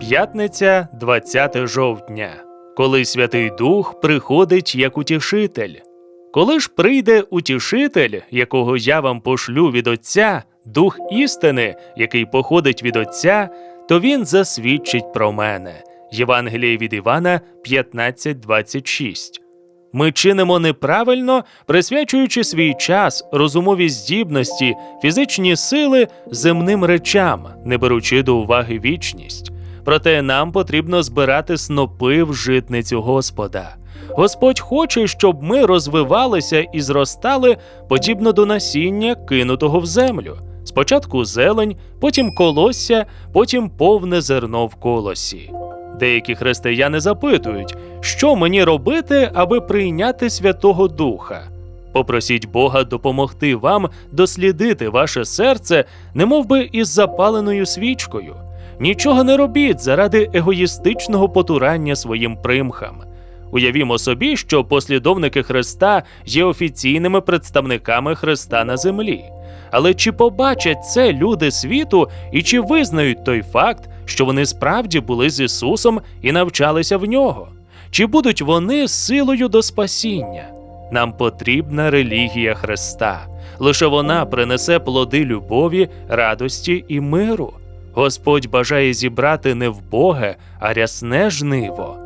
П'ятниця, 20 жовтня, коли Святий Дух приходить як утішитель. Коли ж прийде утішитель, якого я вам пошлю від Отця, Дух істини, який походить від Отця, то він засвідчить про мене. Євангеліє від Івана 15.26. Ми чинимо неправильно, присвячуючи свій час, розумові здібності, фізичні сили земним речам, не беручи до уваги вічність. Проте нам потрібно збирати снопи в житницю Господа. Господь хоче, щоб ми розвивалися і зростали подібно до насіння, кинутого в землю. Спочатку зелень, потім колосся, потім повне зерно в колосі. Деякі християни запитують, що мені робити, аби прийняти Святого Духа. Попросіть Бога допомогти вам дослідити ваше серце, немов би із запаленою свічкою. Нічого не робіть заради егоїстичного потурання своїм примхам. Уявімо собі, що послідовники Христа є офіційними представниками Христа на землі. Але чи побачать це люди світу і чи визнають той факт, що вони справді були з Ісусом і навчалися в нього? Чи будуть вони силою до спасіння? Нам потрібна релігія Христа. Лише вона принесе плоди любові, радості і миру. Господь бажає зібрати не вбоге, а рясне жниво.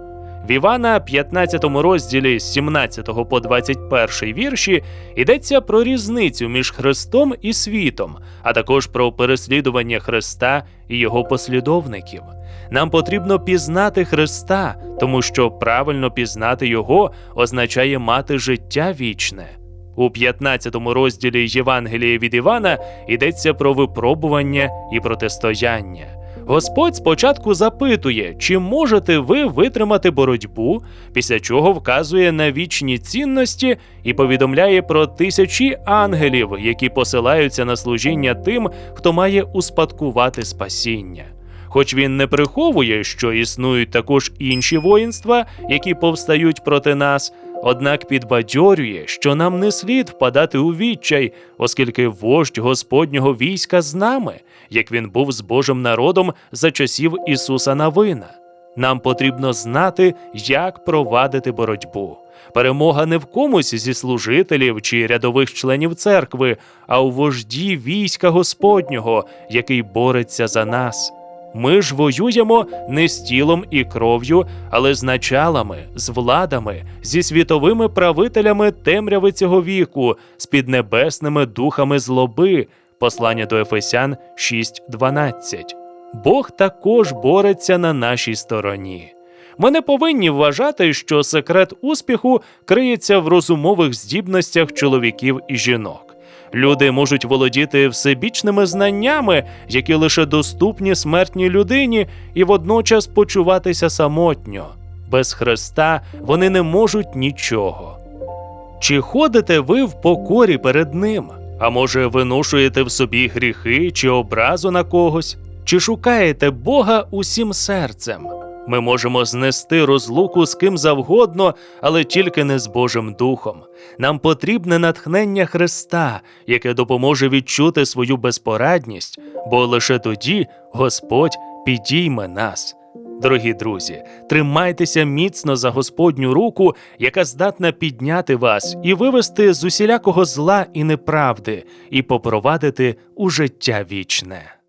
В Івана 15 розділі з 17 по 21 вірші йдеться про різницю між Христом і світом, а також про переслідування Христа і його послідовників. Нам потрібно пізнати Христа, тому що правильно пізнати Його означає мати життя вічне. У 15 розділі Євангелія від Івана йдеться про випробування і протистояння. Господь спочатку запитує, чи можете ви витримати боротьбу, після чого вказує на вічні цінності і повідомляє про тисячі ангелів, які посилаються на служіння тим, хто має успадкувати спасіння. Хоч він не приховує, що існують також інші воїнства, які повстають проти нас, однак підбадьорює, що нам не слід впадати у відчай, оскільки вождь Господнього війська з нами, як він був з Божим народом за часів Ісуса Навина. Нам потрібно знати, як провадити боротьбу. Перемога не в комусь зі служителів чи рядових членів церкви, а у вожді війська Господнього, який бореться за нас. Ми ж воюємо не з тілом і кров'ю, але з началами, з владами, зі світовими правителями темряви цього віку, з піднебесними духами злоби. Послання до Ефесян 6.12. Бог також бореться на нашій стороні. Ми не повинні вважати, що секрет успіху криється в розумових здібностях чоловіків і жінок. Люди можуть володіти всебічними знаннями, які лише доступні смертній людині, і водночас почуватися самотньо. Без Христа вони не можуть нічого. Чи ходите ви в покорі перед Ним? А може, виношуєте в собі гріхи чи образу на когось? Чи шукаєте Бога усім серцем? Ми можемо знести розлуку з ким завгодно, але тільки не з Божим Духом. Нам потрібне натхнення Христа, яке допоможе відчути свою безпорадність, бо лише тоді Господь підійме нас. Дорогі друзі, тримайтеся міцно за Господню руку, яка здатна підняти вас і вивести з усілякого зла і неправди, і попровадити у життя вічне.